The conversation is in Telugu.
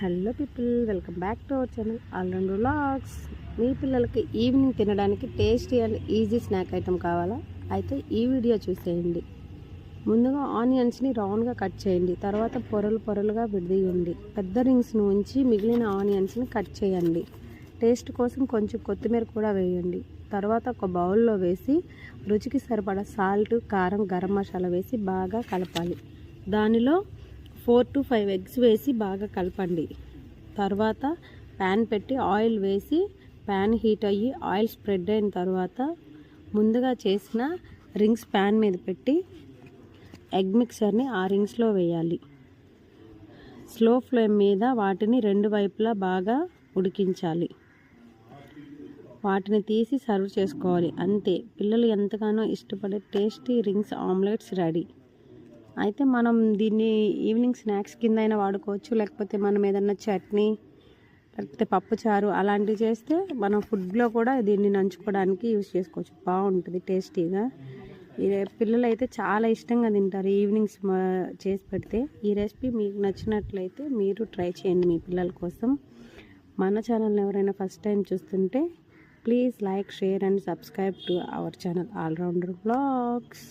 Hello people welcome back to our channel all round vlogs. మీ పిల్లలకి ఈవినింగ్ తినడానికి tasty and easy snack item కావాలా? అయితే ఈ వీడియో చూసేయండి. ముందుగా ఆనియన్స్ని రౌండ్గా కట్ చేయండి. తర్వాత పొరలు పొరలుగా విడదీయండి. పెద్ద రింగ్స్ను ఉంచి మిగిలిన ఆనియన్స్ని కట్ చేయండి. టేస్ట్ కోసం కొంచెం కొత్తిమీర కూడా వేయండి. తర్వాత ఒక బౌల్లో వేసి రుచికి సరిపడా సాల్ట్ కారం గరం మసాలా వేసి బాగా కలపాలి. దానిలో ఫోర్ టు ఫైవ్ ఎగ్స్ వేసి బాగా కలపండి. తర్వాత ప్యాన్ పెట్టి ఆయిల్ వేసి ప్యాన్ హీట్ అయ్యి ఆయిల్ స్ప్రెడ్ అయిన తర్వాత ముందుగా చేసిన రింగ్స్ ప్యాన్ మీద పెట్టి ఎగ్ మిక్సర్ని ఆ రింగ్స్లో వేయాలి. స్లో ఫ్లేమ్ మీద వాటిని రెండు వైపులా బాగా ఉడికించాలి. వాటిని తీసి సర్వ్ చేసుకోవాలి. అంతే. పిల్లలు ఎంతగానో ఇష్టపడే టేస్టీ రింగ్స్ ఆమ్లెట్స్ రెడీ. అయితే మనం దీన్ని ఈవినింగ్ స్నాక్స్ కింద అయినా వాడుకోవచ్చు లేకపోతే మనం ఏదన్నా చట్నీ లేకపోతే పప్పుచారు అలాంటివి చేస్తే మనం ఫుడ్లో కూడా దీన్ని నంచుకోవడానికి యూస్ చేసుకోవచ్చు. బాగుంటుంది టేస్టీగా. పిల్లలు అయితే చాలా ఇష్టంగా తింటారు ఈవినింగ్స్ చేసి పెడితే. ఈ రెసిపీ మీకు నచ్చినట్లయితే మీరు ట్రై చేయండి మీ పిల్లల కోసం. మన ఛానల్ని ఎవరైనా ఫస్ట్ టైం చూస్తుంటే please like share and subscribe to our channel allrounder blogs.